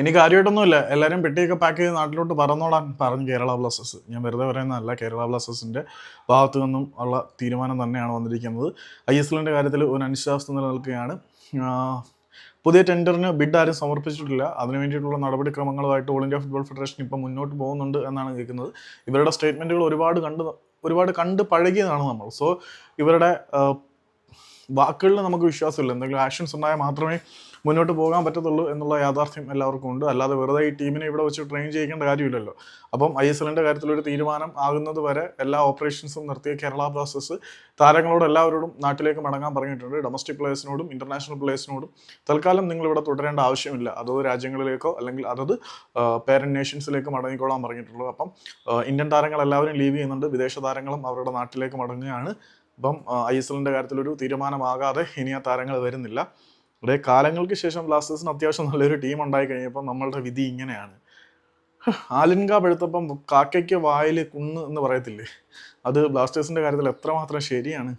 ഇനി കാര്യമായിട്ടൊന്നുമില്ല. എല്ലാവരും പെട്ടിയൊക്കെ പാക്ക് ചെയ്ത് നാട്ടിലോട്ട് പറന്നോളാൻ പറഞ്ഞു കേരള ബ്ലാസ്റ്റേഴ്സ്. ഞാൻ വെറുതെ പറയുന്നതല്ല കേരള ബ്ലാസ്റ്റേഴ്സിന്റെ ഭാഗത്തു നിന്നും ഉള്ള തീരുമാനം തന്നെയാണ് വന്നിരിക്കുന്നത്. ഐ എസ് എല്ലിന്റെ കാര്യത്തിൽ ഒരു അനിശ്ചിതാവസ്ഥ നിലനിൽക്കുകയാണ്. പുതിയ ടെൻഡറിന് ബിഡ് ആരും സമർപ്പിച്ചിട്ടില്ല. അതിന് വേണ്ടിയിട്ടുള്ള നടപടിക്രമങ്ങളുമായിട്ട് ഓൾ ഇന്ത്യ ഫുട്ബോൾ ഫെഡറേഷൻ ഇപ്പം മുന്നോട്ട് പോകുന്നുണ്ട് എന്നാണ് കേൾക്കുന്നത്. ഇവരുടെ സ്റ്റേറ്റ്മെന്റുകൾ ഒരുപാട് കണ്ട് ഒരുപാട് കണ്ട് പഴകിയതാണ് നമ്മൾ. സോ ഇവരുടെ വാക്കുകളിൽ നമുക്ക് വിശ്വാസമില്ല. എന്തെങ്കിലും ആക്ഷൻസ് ഉണ്ടായാൽ മാത്രമേ മുന്നോട്ട് പോകാൻ പറ്റത്തുള്ളൂ എന്നുള്ള യാഥാർത്ഥ്യം എല്ലാവർക്കും ഉണ്ട്. അല്ലാതെ വെറുതെ ഈ ടീമിനെ ഇവിടെ വെച്ച് ട്രെയിൻ ചെയ്യിക്കേണ്ട കാര്യമില്ലല്ലോ. അപ്പം ഐ എസ് എല്ലിന്റെ കാര്യത്തിലൊരു തീരുമാനം ആകുന്നത് വരെ എല്ലാ ഓപ്പറേഷൻസും നിർത്തിയ കേരള ബ്ലാസ്റ്റേഴ്സ് താരങ്ങളോട് എല്ലാവരോടും നാട്ടിലേക്ക് മടങ്ങാൻ പറഞ്ഞിട്ടുണ്ട്. ഡൊമസ്റ്റിക് പ്ലേയേഴ്സിനോടും ഇന്റർനാഷണൽ പ്ലേയേഴ്സിനോടും തൽക്കാലം നിങ്ങൾ ഇവിടെ തുടരേണ്ട ആവശ്യമില്ല. അതോ രാജ്യങ്ങളിലേക്കോ അല്ലെങ്കിൽ അതത് പേരന്റ് നേഷൻസിലേക്ക് മടങ്ങിക്കോളാൻ പറഞ്ഞിട്ടുള്ളൂ. അപ്പം ഇന്ത്യൻ താരങ്ങൾ എല്ലാവരും ലീവ് ചെയ്യുന്നുണ്ട്. വിദേശ താരങ്ങളും അവരുടെ നാട്ടിലേക്ക് മടങ്ങുകയാണ്. അപ്പം ഐ എസ് എല്ലിന്റെ കാര്യത്തിലൊരു തീരുമാനമാകാതെ ഇനി ആ താരങ്ങൾ വരുന്നില്ല. കുറേ കാലങ്ങൾക്ക് ശേഷം ബ്ലാസ്റ്റേഴ്സിന് അത്യാവശ്യം നല്ലൊരു ടീം ഉണ്ടായി കഴിഞ്ഞപ്പോൾ നമ്മളുടെ വിധി ഇങ്ങനെയാണ്. ആലിൻക പഴുത്തപ്പം കാക്കയ്ക്ക് വായിൽ കുന്ന് എന്ന് പറയത്തില്ലേ? അത് ബ്ലാസ്റ്റേഴ്സിന്റെ കാര്യത്തിൽ എത്രമാത്രം ശരിയാണ്?